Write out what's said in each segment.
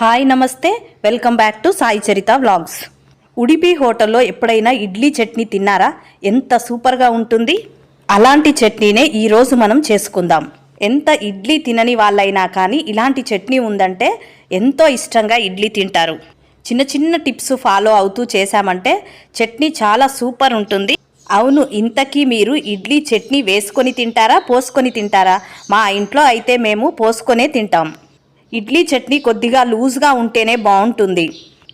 Hi నమస్తే. Welcome back to Sai Charitha vlogs. Udupi హోటల్లో ఎప్పుడైనా ఇడ్లీ చట్నీ తిన్నారా? ఎంత సూపర్గా ఉంటుంది. అలాంటి చట్నీనే ఈరోజు మనం చేసుకుందాం. ఎంత ఇడ్లీ తినని వాళ్ళైనా కానీ ఇలాంటి చట్నీ ఉందంటే ఎంతో ఇష్టంగా ఇడ్లీ తింటారు. చిన్న చిన్న టిప్స్ ఫాలో అవుతూ చేశామంటే చట్నీ చాలా సూపర్ ఉంటుంది. అవును ఇంతకీ మీరు ఇడ్లీ చట్నీ వేసుకొని తింటారా పోసుకొని తింటారా? మా ఇంట్లో అయితే మేము పోసుకొనే తింటాం. ఇడ్లీ చట్నీ కొద్దిగా లూజ్గా ఉంటేనే బాగుంటుంది.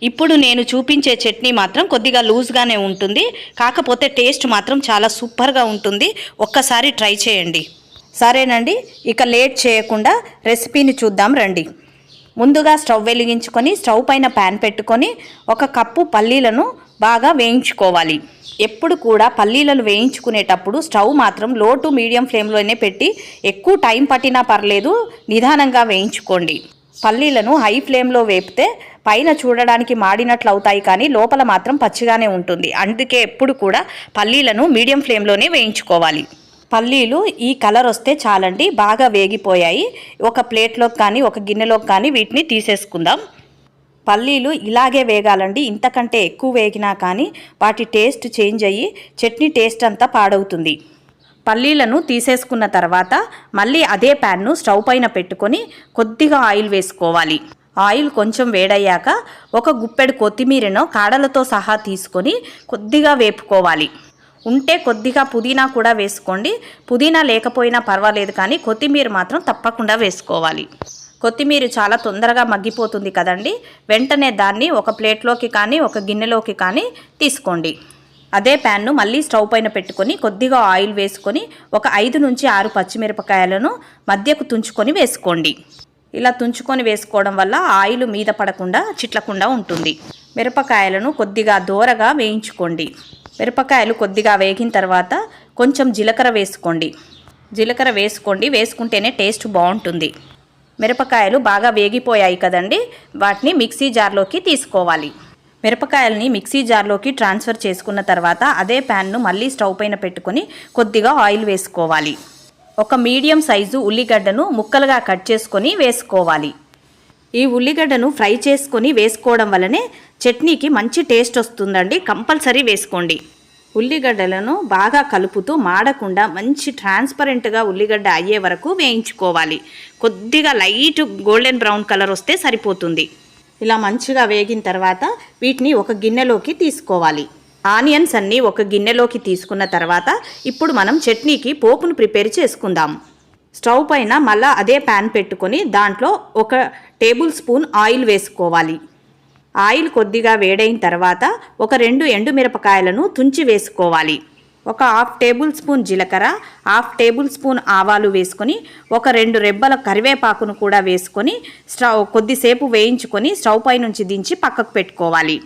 ఇప్పుడు నేను చూపించే చట్నీ మాత్రం కొద్దిగా లూజ్గానే ఉంటుంది. కాకపోతే టేస్ట్ మాత్రం చాలా సూపర్గా ఉంటుంది. ఒక్కసారి ట్రై చేయండి. సరేనండి ఇక లేట్ చేయకుండా రెసిపీని చూద్దాం రండి. ముందుగా స్టవ్ వెలిగించుకొని స్టవ్ పైన ప్యాన్ పెట్టుకొని ఒక కప్పు పల్లీలను బాగా వేయించుకోవాలి. ఎప్పుడు కూడా పల్లీలను వేయించుకునేటప్పుడు స్టవ్ మాత్రం లో టు మీడియం ఫ్లేమ్లోనే పెట్టి ఎక్కువ టైం పట్టినా పర్లేదు నిదానంగా వేయించుకోండి. పల్లీలను హై ఫ్లేమ్లో వేపితే పైన చూడడానికి మాడినట్లు అవుతాయి కానీ లోపల మాత్రం పచ్చిగానే ఉంటుంది. అందుకే ఎప్పుడు కూడా పల్లీలను మీడియం ఫ్లేమ్లోనే వేయించుకోవాలి. పల్లీలు ఈ కలర్ వస్తే చాలండి బాగా వేగిపోయాయి. ఒక ప్లేట్లోకి కానీ ఒక గిన్నెలోకి కానీ వీటిని తీసేసుకుందాం. పల్లీలు ఇలాగే వేగాలండి. ఇంతకంటే ఎక్కువ వేగినా కానీ వాటి టేస్ట్ చేంజ్ అయ్యి చట్నీ టేస్ట్ అంతా పాడవుతుంది. పల్లీలను తీసేసుకున్న తర్వాత మళ్ళీ అదే ప్యాన్ను స్టవ్ పైన పెట్టుకొని కొద్దిగా ఆయిల్ వేసుకోవాలి. ఆయిల్ కొంచెం వేడయ్యాక ఒక గుప్పెడు కొత్తిమీరను కాడలతో సహా తీసుకొని కొద్దిగా వేపుకోవాలి. ఉంటే కొద్దిగా పుదీనా కూడా వేసుకోండి. పుదీనా లేకపోయినా పర్వాలేదు కానీ కొత్తిమీర మాత్రం తప్పకుండా వేసుకోవాలి. కొత్తిమీర చాలా తొందరగా మగ్గిపోతుంది కదండి. వెంటనే దాన్ని ఒక ప్లేట్లోకి కానీ ఒక గిన్నెలోకి కానీ తీసుకోండి. అదే ప్యాన్ను మళ్ళీ స్టవ్ పైన పెట్టుకొని కొద్దిగా ఆయిల్ వేసుకొని ఒక ఐదు నుంచి ఆరు పచ్చిమిరపకాయలను మధ్యకు తుంచుకొని వేసుకోండి. ఇలా తుంచుకొని వేసుకోవడం వల్ల ఆయిల్ మీద పడకుండా చిట్లకుండా ఉంటుంది. మిరపకాయలను కొద్దిగా దూరగా వేయించుకోండి. మిరపకాయలు కొద్దిగా వేగిన తర్వాత కొంచెం జీలకర్ర వేసుకోండి. జీలకర్ర వేసుకోండి. వేసుకుంటేనే టేస్ట్ బాగుంటుంది. మిరపకాయలు బాగా వేగిపోయాయి కదండి వాటిని మిక్సీ జార్లోకి తీసుకోవాలి. మిరపకాయలని మిక్సీ జార్లోకి ట్రాన్స్ఫర్ చేసుకున్న తర్వాత అదే ప్యాన్ను మళ్ళీ స్టవ్ పైన పెట్టుకొని కొద్దిగా ఆయిల్ వేసుకోవాలి. ఒక మీడియం సైజు ఉల్లిగడ్డను ముక్కలుగా కట్ చేసుకొని వేసుకోవాలి. ఈ ఉల్లిగడ్డను ఫ్రై చేసుకొని వేసుకోవడం వల్లనే చట్నీకి మంచి టేస్ట్ వస్తుందండి కంపల్సరీ వేసుకోండి. ఉల్లిగడ్డలను బాగా కలుపుతూ మాడకుండా మంచి ట్రాన్స్పరెంట్గా ఉల్లిగడ్డ అయ్యే వరకు వేయించుకోవాలి. కొద్దిగా లైట్ గోల్డెన్ బ్రౌన్ కలర్ వస్తే సరిపోతుంది. ఇలా మంచిగా వేగిన తర్వాత వీటిని ఒక గిన్నెలోకి తీసుకోవాలి. ఆనియన్స్ అన్నీ ఒక గిన్నెలోకి తీసుకున్న తర్వాత ఇప్పుడు మనం చట్నీకి పోపును ప్రిపేర్ చేసుకుందాం. స్టవ్ పైన మళ్ళీ అదే ప్యాన్ పెట్టుకొని దాంట్లో ఒక టేబుల్ స్పూన్ ఆయిల్ వేసుకోవాలి. ఆయిల్ కొద్దిగా వేడైన తర్వాత ఒక రెండు ఎండుమిరపకాయలను తుంచి వేసుకోవాలి. ఒక హాఫ్ టేబుల్ స్పూన్ జీలకర్ర హాఫ్ టేబుల్ స్పూన్ ఆవాలు వేసుకొని ఒక రెండు రెబ్బల కరివేపాకును కూడా వేసుకొని స్టవ్ కొద్దిసేపు వేయించుకొని స్టవ్ పై నుంచి దించి పక్కకు పెట్టుకోవాలి.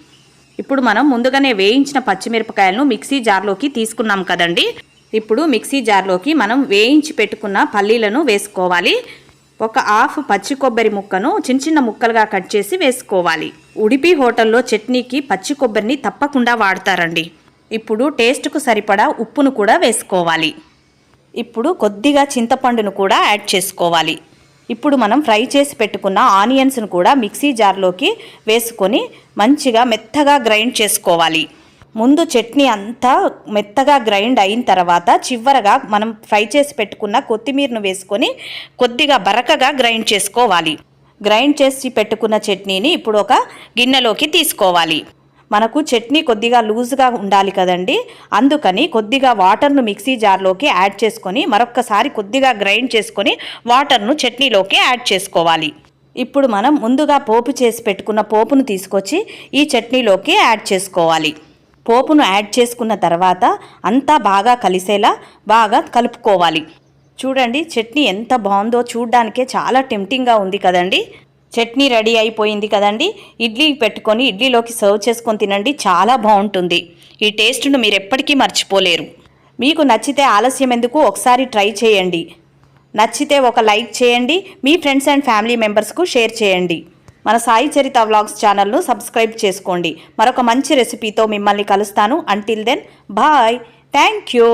ఇప్పుడు మనం ముందుగానే వేయించిన పచ్చిమిరపకాయలను మిక్సీ జార్లోకి తీసుకున్నాం కదండి. ఇప్పుడు మిక్సీ జార్లోకి మనం వేయించి పెట్టుకున్న పల్లీలను వేసుకోవాలి. ఒక హాఫ్ పచ్చి కొబ్బరి ముక్కను చిన్న చిన్న ముక్కలుగా కట్ చేసి వేసుకోవాలి. ఉడిపి హోటల్లో చట్నీకి పచ్చి కొబ్బరిని తప్పకుండా వాడతారండి. ఇప్పుడు టేస్ట్కు సరిపడా ఉప్పును కూడా వేసుకోవాలి. ఇప్పుడు కొద్దిగా చింతపండును కూడా యాడ్ చేసుకోవాలి. ఇప్పుడు మనం ఫ్రై చేసి పెట్టుకున్న ఆనియన్స్ను కూడా మిక్సీ జార్లోకి వేసుకొని మంచిగా మెత్తగా గ్రైండ్ చేసుకోవాలి. ముందు చట్నీ అంతా మెత్తగా గ్రైండ్ అయిన తర్వాత చివరగా మనం ఫ్రై చేసి పెట్టుకున్న కొత్తిమీరను వేసుకొని కొద్దిగా బరకగా గ్రైండ్ చేసుకోవాలి. గ్రైండ్ చేసి పెట్టుకున్న చట్నీని ఇప్పుడు ఒక గిన్నెలోకి తీసుకోవాలి. మనకు చట్నీ కొద్దిగా లూజ్గా ఉండాలి కదండి. అందుకని కొద్దిగా వాటర్ను మిక్సీ జార్లోకి యాడ్ చేసుకొని మరొక్కసారి కొద్దిగా గ్రైండ్ చేసుకొని వాటర్ను చట్నీలోకి యాడ్ చేసుకోవాలి. ఇప్పుడు మనం ముందుగా పోపు చేసి పెట్టుకున్న పోపును తీసుకొచ్చి ఈ చట్నీలోకి యాడ్ చేసుకోవాలి. పోపును యాడ్ చేసుకున్న తర్వాత అంతా బాగా కలిసేలా బాగా కలుపుకోవాలి. చూడండి చట్నీ ఎంత బాగుందో చూడ్డానికే చాలా టెంప్టింగ్గా ఉంది కదండి. చట్నీ రెడీ అయిపోయింది కదండి. ఇడ్లీ పెట్టుకొని ఇడ్లీలోకి సర్వ్ చేసుకొని తినండి చాలా బాగుంటుంది. ఈ టేస్ట్ను మీరు ఎప్పటికీ మర్చిపోలేరు. మీకు నచ్చితే ఆలస్యం ఎందుకు? ఒకసారి ట్రై చేయండి. నచ్చితే ఒక లైక్ చేయండి. మీ ఫ్రెండ్స్ అండ్ ఫ్యామిలీ మెంబర్స్కు షేర్ చేయండి. మన సాయి చరిత వ్లాగ్స్ ఛానల్ను సబ్స్క్రైబ్ చేసుకోండి. మరొక మంచి రెసిపీతో మిమ్మల్ని కలుస్తాను. Until then bye thank you